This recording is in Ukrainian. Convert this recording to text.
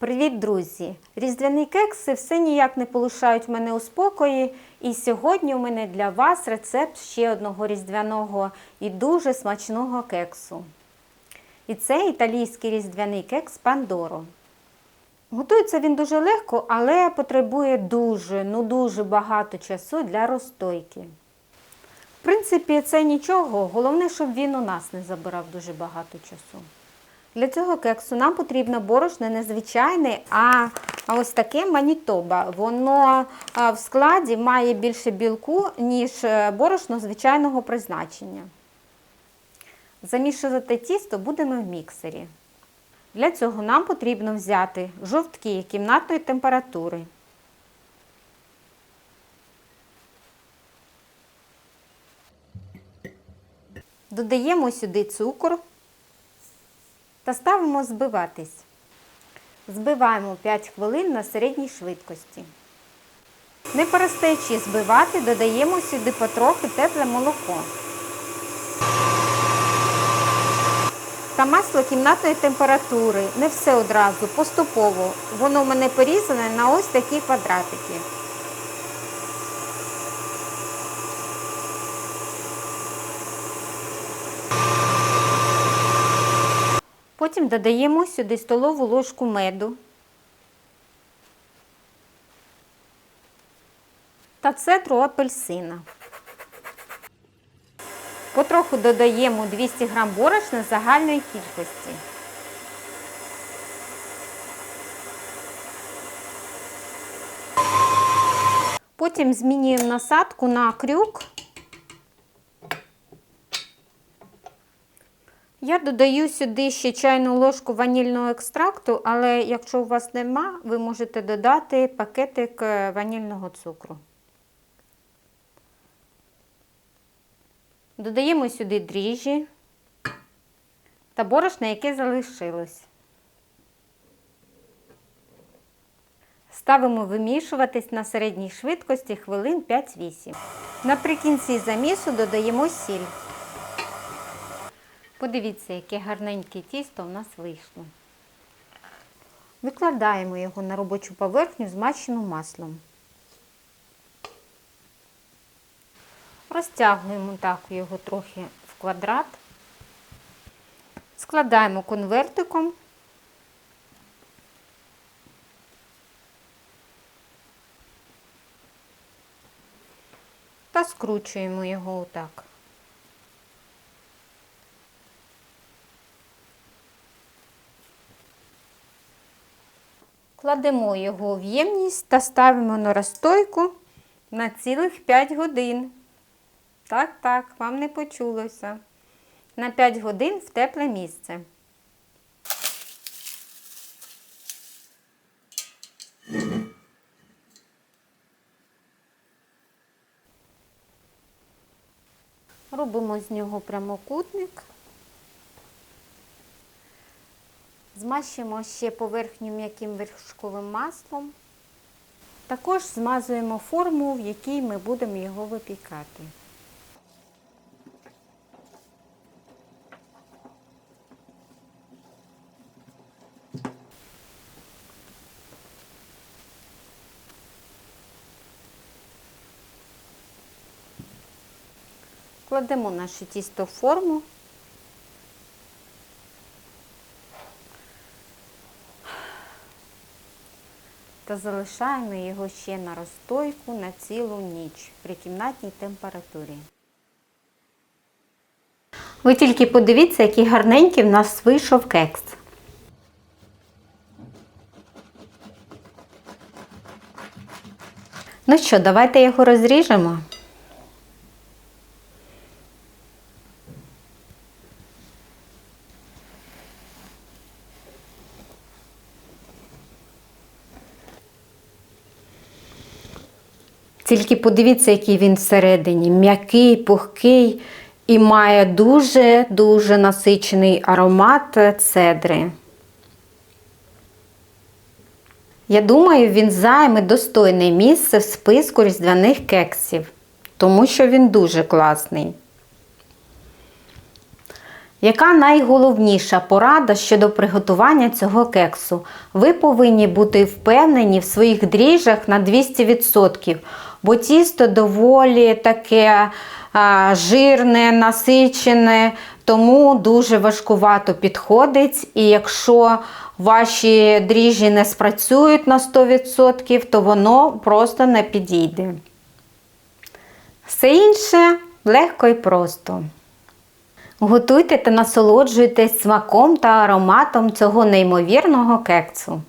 Привіт, друзі! Різдвяні кекси все ніяк не полишають мене у спокої. І сьогодні у мене для вас рецепт ще одного різдвяного і дуже смачного кексу. І це італійський різдвяний кекс Пандоро. Готується він дуже легко, але потребує дуже, ну дуже багато часу для розстойки. В принципі, це нічого, головне, щоб він у нас не забирав дуже багато часу. Для цього кексу нам потрібно борошно не звичайне, а ось таке манітоба. Воно в складі має більше білку, ніж е, борошно звичайного призначення. Замішувати тісто будемо в міксері. Для цього нам потрібно взяти жовтки кімнатної температури. Додаємо сюди цукор та ставимо збиватись. Збиваємо 5 хвилин на середній швидкості. Не перестаючи збивати, додаємо сюди потрохи тепле молоко. Та масло кімнатної температури. Не все одразу, поступово. Воно в мене порізане на ось такі квадратики. Потім додаємо сюди столову ложку меду та цедру апельсина. Потроху додаємо 200 г борошна загальної кількості. Потім змінюємо насадку на крюк. Я додаю сюди ще чайну ложку ванільного екстракту, але якщо у вас нема, ви можете додати пакетик е, ванільного цукру. Додаємо сюди дріжджі та борошно, яке залишилось. Ставимо вимішуватись на середній швидкості хвилин 5-8. Наприкінці замісу додаємо сіль. Подивіться, яке гарненьке тісто у нас вийшло. Викладаємо його на робочу поверхню, змащену маслом. Розтягуємо так його трохи в квадрат. Складаємо конвертиком. Та скручуємо його отак. Кладемо його в ємність та ставимо на розстойку на цілих 5 годин. Так, так, вам не почулося. На 5 годин в тепле місце. Робимо з нього прямокутник. Змащуємо ще поверхню м'яким вершковим маслом. Також змазуємо форму, в якій ми будемо його випікати. Кладемо наше тісто в форму. Та залишаємо його ще на розстойку на цілу ніч при кімнатній температурі. Ви тільки подивіться, який гарненький в нас вийшов кекс. Ну що, давайте його розріжемо. Тільки подивіться, який він всередині. М'який, пухкий і має дуже-дуже насичений аромат цедри. Я думаю, він займе достойне місце в списку різдвяних кексів, тому що він дуже класний. Яка найголовніша порада щодо приготування цього кексу? Ви повинні бути впевнені в своїх дріжджах на 200%, бо тісто доволі таке жирне, насичене, тому дуже важкувато підходить. І якщо ваші дріжджі не спрацюють на 100%, то воно просто не підійде. Все інше легко і просто. Готуйте та насолоджуйтесь смаком та ароматом цього неймовірного кексу.